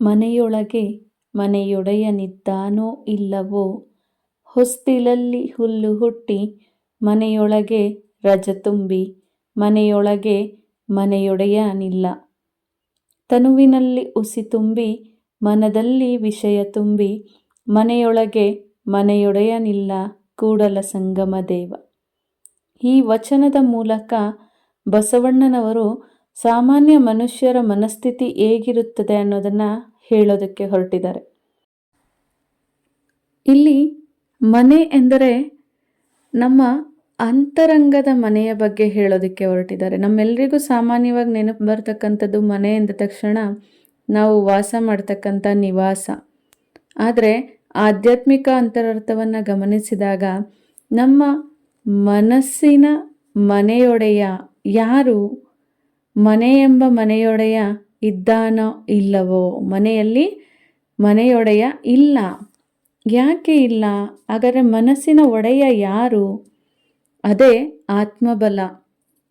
ಮನೆಯೊಳಗೆ ಮನೆಯೊಡೆಯನಿದ್ದಾನೋ ಇಲ್ಲವೋ? ಹೊಸ್ತಿಲಲ್ಲಿ ಹುಲ್ಲು ಹುಟ್ಟಿ ಮನೆಯೊಳಗೆ ರಜ ತುಂಬಿ ಮನೆಯೊಳಗೆ ಮನೆಯೊಡೆಯನಿಲ್ಲ. ತನುವಿನಲ್ಲಿ ಉಸಿ ತುಂಬಿ ಮನದಲ್ಲಿ ವಿಷಯ ತುಂಬಿ ಮನೆಯೊಳಗೆ ಮನೆಯೊಡೆಯನಿಲ್ಲ ಕೂಡಲ ಸಂಗಮ ದೇವ. ಈ ವಚನದ ಮೂಲಕ ಬಸವಣ್ಣನವರು ಸಾಮಾನ್ಯ ಮನುಷ್ಯರ ಮನಸ್ಥಿತಿ ಹೇಗಿರುತ್ತದೆ ಅನ್ನೋದನ್ನು ಹೇಳೋದಕ್ಕೆ ಹೊರಟಿದ್ದಾರೆ. ಇಲ್ಲಿ ಮನೆ ಎಂದರೆ ನಮ್ಮ ಅಂತರಂಗದ ಮನೆಯ ಬಗ್ಗೆ ಹೇಳೋದಕ್ಕೆ ಹೊರಟಿದ್ದಾರೆ. ನಮ್ಮೆಲ್ಲರಿಗೂ ಸಾಮಾನ್ಯವಾಗಿ ನೆನಪು ಬರ್ತಕ್ಕಂಥದ್ದು ಮನೆ ಎಂದ ತಕ್ಷಣ ನಾವು ವಾಸ ಮಾಡ್ತಕ್ಕಂಥ ನಿವಾಸ. ಆದರೆ ಆಧ್ಯಾತ್ಮಿಕ ಅಂತರಾರ್ಥವನ್ನು ಗಮನಿಸಿದಾಗ ನಮ್ಮ ಮನಸ್ಸಿನ ಮನೆಯೊಡೆಯ ಯಾರು ಮನೆ ಎಂಬ ಮನೆಯೊಡೆಯ ಇದ್ದಾನೋ ಇಲ್ಲವೋ? ಮನೆಯಲ್ಲಿ ಮನೆಯೊಡೆಯ ಇಲ್ಲ. ಯಾಕೆ ಇಲ್ಲ? ಆದರೆ ಮನಸ್ಸಿನ ಒಡೆಯ ಯಾರು? ಅದೇ ಆತ್ಮಬಲ,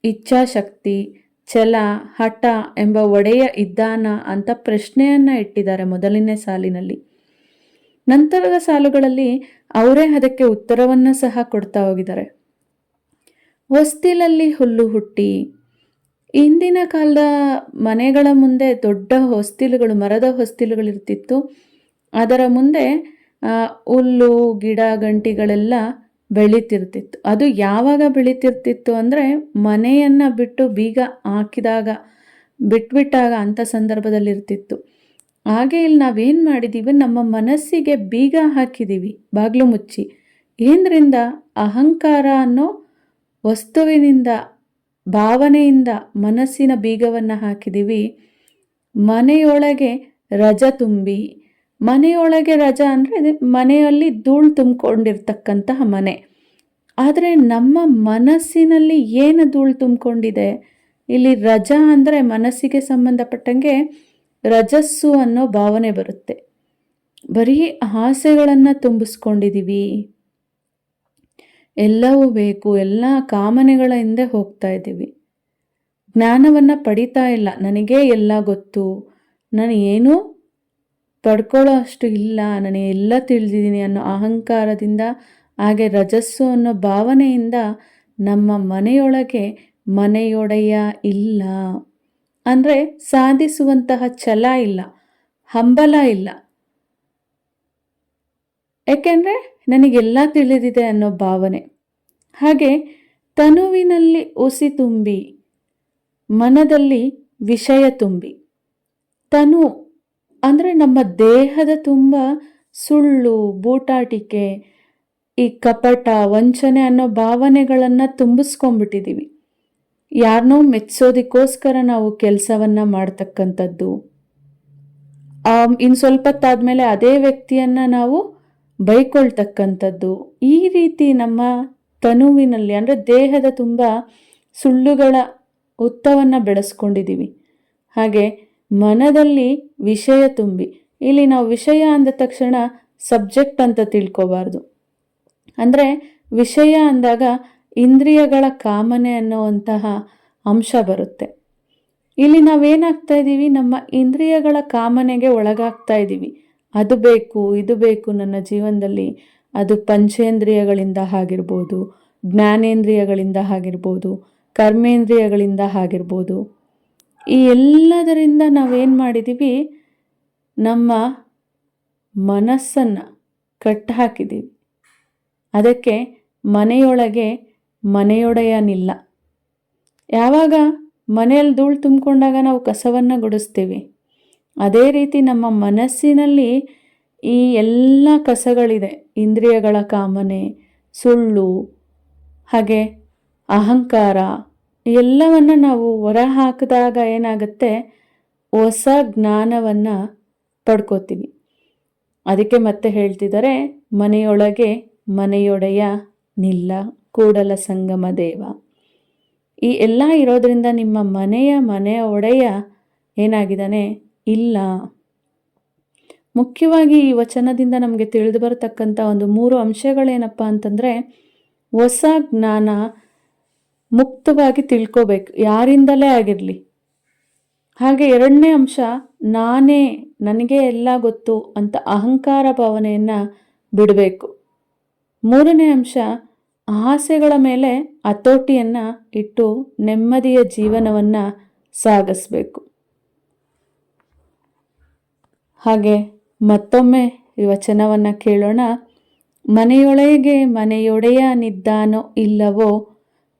ಇಚ್ಛಾಶಕ್ತಿ, ಛಲ, ಹಠ ಎಂಬ ಒಡೆಯ ಇದ್ದಾನ ಅಂತ ಪ್ರಶ್ನೆಯನ್ನು ಇಟ್ಟಿದ್ದಾರೆ ಮೊದಲನೇ ಸಾಲಿನಲ್ಲಿ. ನಂತರದ ಸಾಲುಗಳಲ್ಲಿ ಅವರೇ ಅದಕ್ಕೆ ಉತ್ತರವನ್ನು ಸಹ ಕೊಡ್ತಾ ಹೋಗಿದ್ದಾರೆ. ಹೊಸ್ತಿಲಲ್ಲಿ ಹುಲ್ಲು ಹುಟ್ಟಿ ಇಂದಿನ ಕಾಲದ ಮನೆಗಳ ಮುಂದೆ ದೊಡ್ಡ ಹೊಸ್ತಿಲುಗಳು, ಮರದ ಹೊಸ್ತಿಲುಗಳಿರ್ತಿತ್ತು. ಅದರ ಮುಂದೆ ಹುಲ್ಲು, ಗಿಡ, ಗಂಟಿಗಳೆಲ್ಲ ಬೆಳೀತಿರ್ತಿತ್ತು. ಅದು ಯಾವಾಗ ಬೆಳೀತಿರ್ತಿತ್ತು ಅಂದರೆ ಮನೆಯನ್ನು ಬಿಟ್ಟು ಬೀಗ ಹಾಕಿದಾಗ, ಬಿಟ್ಬಿಟ್ಟಾಗ ಅಂಥ ಸಂದರ್ಭದಲ್ಲಿ ಇರ್ತಿತ್ತು ಹಾಗೆ ಇಲ್ಲಿ ನಾವೇನು ಮಾಡಿದ್ದೀವಿ ನಮ್ಮ ಮನಸ್ಸಿಗೆ ಬೀಗ ಹಾಕಿದ್ದೀವಿ ಬಾಗಿಲು ಮುಚ್ಚಿ. ಏನರಿಂದ? ಅಹಂಕಾರ ಅನ್ನೋ ವಸ್ತುವಿನಿಂದ ಭಾವನೆಯಿಂದ ಮನಸ್ಸಿನ ಬೀಗವನ್ನು ಹಾಕಿದ್ದೀವಿ. ಮನೆಯೊಳಗೆ ರಜ ತುಂಬಿ, ಮನೆಯೊಳಗೆ ರಜ ಅಂದರೆ ಮನೆಯಲ್ಲಿ ಧೂಳು ತುಂಬಿಕೊಂಡಿರ್ತಕ್ಕಂತಹ ಮನೆ. ಆದರೆ ನಮ್ಮ ಮನಸ್ಸಿನಲ್ಲಿ ಏನು ಧೂಳು ತುಂಬಿಕೊಂಡಿದೆ? ಇಲ್ಲಿ ರಜಾ ಅಂದರೆ ಮನಸ್ಸಿಗೆ ಸಂಬಂಧಪಟ್ಟಂಗೆ ರಜಸ್ಸು ಅನ್ನೋ ಭಾವನೆ ಬರುತ್ತೆ. ಬರೀ ಆಸೆಗಳನ್ನು ತುಂಬಿಸ್ಕೊಂಡಿದ್ದೀವಿ. ಎಲ್ಲವೂ ಬೇಕು, ಎಲ್ಲ ಕಾಮನೆಗಳ ಹಿಂದೆ ಹೋಗ್ತಾ ಇದ್ದೀವಿ. ಜ್ಞಾನವನ್ನು ಪಡಿತಾ ಇಲ್ಲ. ನನಗೇ ಎಲ್ಲ ಗೊತ್ತು. ನಾನು ಏನೂ ಪಡ್ಕೊಳ್ಳೋ ಅಷ್ಟು ಇಲ್ಲ. ನನಗೆ ಎಲ್ಲ ತಿಳಿದಿದ್ದೀನಿ ಅನ್ನೋ ಅಹಂಕಾರದಿಂದ, ಹಾಗೆ ರಜಸ್ಸು ಅನ್ನೋ ಭಾವನೆಯಿಂದ ನಮ್ಮ ಮನೆಯೊಳಗೆ ಮನೆಯೊಡೆಯ ಇಲ್ಲ. ಅಂದರೆ ಸಾಧಿಸುವಂತಹ ಛಲ ಇಲ್ಲ, ಹಂಬಲ ಇಲ್ಲ. ಏಕೆಂದರೆ ನನಗೆಲ್ಲ ತಿಳಿದಿದೆ ಅನ್ನೋ ಭಾವನೆ. ಹಾಗೆ ತನುವಿನಲ್ಲಿ ಉಸಿ ತುಂಬಿ, ಮನದಲ್ಲಿ ವಿಷಯ ತುಂಬಿ. ತನು ಅಂದರೆ ನಮ್ಮ ದೇಹದ ತುಂಬ ಸುಳ್ಳು, ಬೂಟಾಟಿಕೆ, ಈ ಕಪಟ, ವಂಚನೆ ಅನ್ನೋ ಭಾವನೆಗಳನ್ನು ತುಂಬಿಸ್ಕೊಂಡ್ಬಿಟ್ಟಿದ್ದೀವಿ ಯಾರನ್ನೋ ಮೆಚ್ಚೋದಕ್ಕೋಸ್ಕರ ನಾವು ಕೆಲಸವನ್ನು ಮಾಡ್ತಕ್ಕಂಥದ್ದು. ಇನ್ನು ಸ್ವಲ್ಪ ಹೊತ್ತಾದ್ಮೇಲೆ ಅದೇ ವ್ಯಕ್ತಿಯನ್ನು ನಾವು ಬೈಕೊಳ್ತಕ್ಕಂಥದ್ದು. ಈ ರೀತಿ ನಮ್ಮ ತನುವಿನಲ್ಲಿ, ಅಂದರೆ ದೇಹದ ತುಂಬ ಸುಳ್ಳುಗಳ ಉತ್ತವನ್ನು ಬೆಳೆಸ್ಕೊಂಡಿದ್ದೀವಿ ಹಾಗೆ ಮನದಲ್ಲಿ ವಿಷಯ ತುಂಬಿ, ಇಲ್ಲಿ ನಾವು ವಿಷಯ ಅಂದ ತಕ್ಷಣ ಸಬ್ಜೆಕ್ಟ್ ಅಂತ ತಿಳ್ಕೋಬಾರ್ದು. ಅಂದರೆ ವಿಷಯ ಅಂದಾಗ ಇಂದ್ರಿಯಗಳ ಕಾಮನೆ ಅನ್ನುವಂತಹ ಅಂಶ ಬರುತ್ತೆ. ಇಲ್ಲಿ ನಾವೇನಾಗ್ತಾ ಇದ್ದೀವಿ ನಮ್ಮ ಇಂದ್ರಿಯಗಳ ಕಾಮನೆಗೆ ಒಳಗಾಗ್ತಾ ಇದ್ದೀವಿ ಅದು ಬೇಕು, ಇದು ಬೇಕು ನನ್ನ ಜೀವನದಲ್ಲಿ. ಅದು ಪಂಚೇಂದ್ರಿಯಗಳಿಂದ ಆಗಿರ್ಬೋದು, ಜ್ಞಾನೇಂದ್ರಿಯಗಳಿಂದ ಆಗಿರ್ಬೋದು, ಕರ್ಮೇಂದ್ರಿಯಗಳಿಂದ ಆಗಿರ್ಬೋದು. ಈ ಎಲ್ಲದರಿಂದ ನಾವೇನು ಮಾಡಿದ್ದೀವಿ ನಮ್ಮ ಮನಸ್ಸನ್ನು ಕಟ್ಟಾಕಿದ್ದೀವಿ ಅದಕ್ಕೆ ಮನೆಯೊಳಗೆ ಮನೆಯೊಡೆಯನಿಲ್ಲ. ಯಾವಾಗ? ಮನೆಯಲ್ಲಿ ಧೂಳು ತುಂಬಿಕೊಂಡಾಗ ನಾವು ಕಸವನ್ನು ಗುಡಿಸ್ತೀವಿ. ಅದೇ ರೀತಿ ನಮ್ಮ ಮನಸ್ಸಿನಲ್ಲಿ ಈ ಎಲ್ಲ ಕಸಗಳಿದೆ. ಇಂದ್ರಿಯಗಳ ಕಾಮನೆ, ಸುಳ್ಳು, ಹಾಗೆ ಅಹಂಕಾರ, ಎಲ್ಲವನ್ನು ನಾವು ಹೊರ ಹಾಕಿದಾಗ ಏನಾಗುತ್ತೆ? ಹೊಸ ಜ್ಞಾನವನ್ನು ಪಡ್ಕೋತೀವಿ. ಅದಕ್ಕೆ ಮತ್ತೆ ಹೇಳ್ತಿದ್ದಾರೆ, ಮನೆಯೊಳಗೆ ಮನೆಯೊಡೆಯ ನಿಲ್ಲ, ಕೂಡಲ ಸಂಗಮ ದೇವ. ಈ ಎಲ್ಲ ಇರೋದರಿಂದ ನಿಮ್ಮ ಮನೆಯ ಮನೆಯ ಒಡೆಯ ಏನಾಗಿದ್ದಾನೆ? ಇಲ್ಲ. ಮುಖ್ಯವಾಗಿ ಈ ವಚನದಿಂದ ನಮಗೆ ತಿಳಿದು ಬರತಕ್ಕಂಥ ಒಂದು ಮೂರು ಅಂಶಗಳೇನಪ್ಪ ಅಂತಂದರೆ, ಹೊಸ ಜ್ಞಾನ ಮುಕ್ತವಾಗಿ ತಿಳ್ಕೋಬೇಕು. ಯಾರಿಂದಲೇ ಆಗಿರಲಿ. ಹಾಗೆ ಎರಡನೇ ಅಂಶ, ನಾನೇ ನನಗೆ ಎಲ್ಲ ಗೊತ್ತು ಅಂತ ಅಹಂಕಾರ ಭಾವನೆಯನ್ನು ಬಿಡಬೇಕು. ಮೂರನೇ ಅಂಶ, ಆಸೆಗಳ ಮೇಲೆ ಹತೋಟಿಯನ್ನು ಇಟ್ಟು ನೆಮ್ಮದಿಯ ಜೀವನವನ್ನು ಸಾಗಿಸ್ಬೇಕು. ಹಾಗೆ ಮತ್ತೊಮ್ಮೆ ವಚನವನ್ನು ಕೇಳೋಣ. ಮನೆಯೊಳಗೆ ಮನೆಯೊಡೆಯನಿದ್ದಾನೋ ಇಲ್ಲವೋ,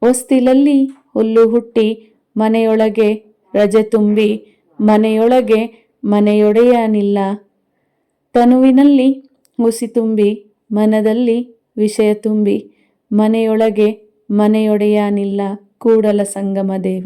ಹೊಸ್ತಿಲಲ್ಲಿ ಹುಲ್ಲು ಹುಟ್ಟಿ ಮನೆಯೊಳಗೆ ರಜೆ ತುಂಬಿ ಮನೆಯೊಳಗೆ ಮನೆಯೊಡೆಯನಿಲ್ಲ ತನುವಿನಲ್ಲಿ ಹುಸಿ ತುಂಬಿ ಮನದಲ್ಲಿ ವಿಷಯ ತುಂಬಿ ಮನೆಯೊಳಗೆ ಮನೆಯೊಡೆಯನಿಲ್ಲ ಕೂಡಲ ಸಂಗಮ ದೇವ.